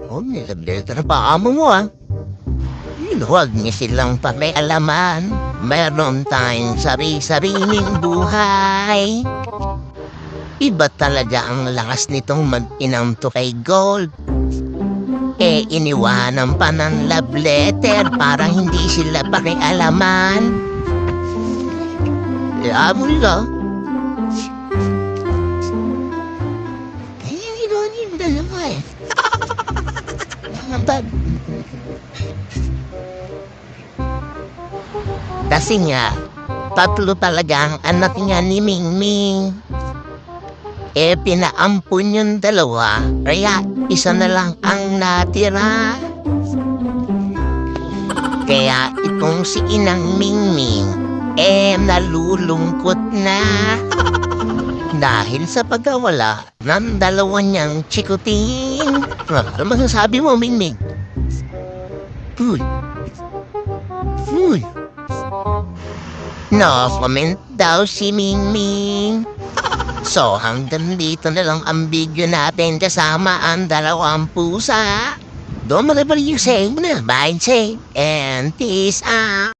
Oh, pa amo mo ah. Huwag niya silang pakialaman. Meron tayong sari-sariling buhay. Iba talaga ang lakas nitong mag-inam to kay Gold. Eh, iniwanan pa ng love letter para hindi sila pakialaman. Kaya mo Bad. Kasi nga, tatlo talaga ang anak niya ni Mingming. Eh, pinaampun yung dalawa, kaya isa na lang ang natira. Kaya itong si Inang Mingming, eh, nalulungkot na. Dahil sa pagkawala ng dalawa niyang chikutin. Ano masasabi mo, Mingming? Uy. Uy. No comment daw si Mingming. So hanggang dito na lang ang video natin kasama ang dalawang pusa. Don't worry, you say, bye say, and peace out.